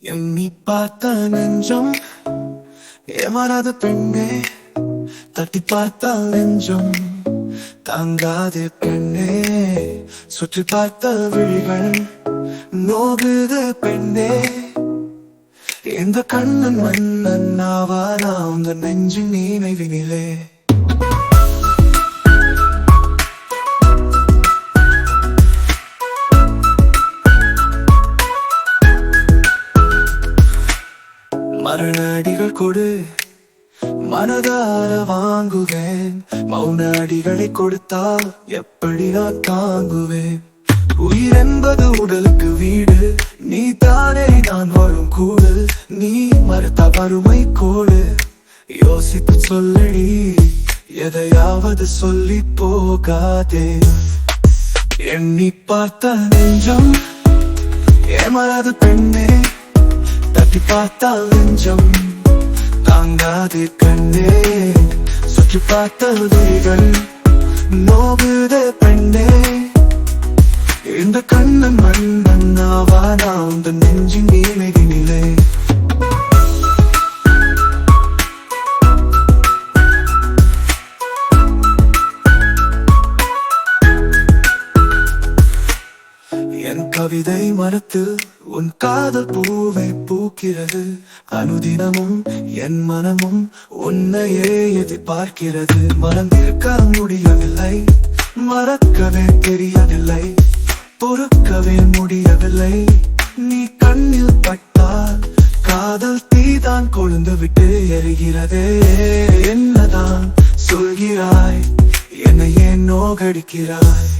எண்ணி பார்த்த நெஞ்சம் ஏமாறாத பெண்ணே தட்டி பார்த்தால் நெஞ்சம் தாங்காதே பெண்ணே சுற்றி பார்த்த விழிகள் நோகுது பெண்ணே. எந்த கண்ணன் மன்னன் ஆவாரா? உங்க நெஞ்சின் நினைவினிலே. மரணாடிகள் கொடு. மனதார வாங்குவேன். மௌன அடிகளை கொடுத்தால் எப்படி நான் தாங்குவேன்? உயிர் என்பது உடலுக்கு வீடு. நீ தானே நான் வரும் கூடு. நீ மறுத்த வறுமை கோடு. யோசித்து சொல்லடி எதையாவது சொல்லி போகாதே. எண்ணி பார்த்த நெஞ்சம் ஏமாறாத பெண்ணே. தட்டி பார்த்தால் நெஞ்சம் தாங்காது கண்ணே. சுற்றி பார்த்தால் விழிகள் நோகுத பெண்ணே. இந்த கண்ணன் மன்னன் ஆவானா. உந்த நெஞ்சின் நீலகினிலே என் கவிதை மரத்து உன் காதல் பூவை பூக்கிறது. அனுதினமும் என் மனமும் உன்னையே எதிர்பார்க்கிறது. மறந்திருக்க முடியவில்லை மறக்கவே தெரியவில்லை பொறுக்கவே முடியவில்லை. நீ கண்ணில் பட்டால் காதல் தீதான் கொழுந்து விட்டு எரிகிறதே. என்னதான் சொல்கிறாய் என்னை நோகடிக்கிறாய்?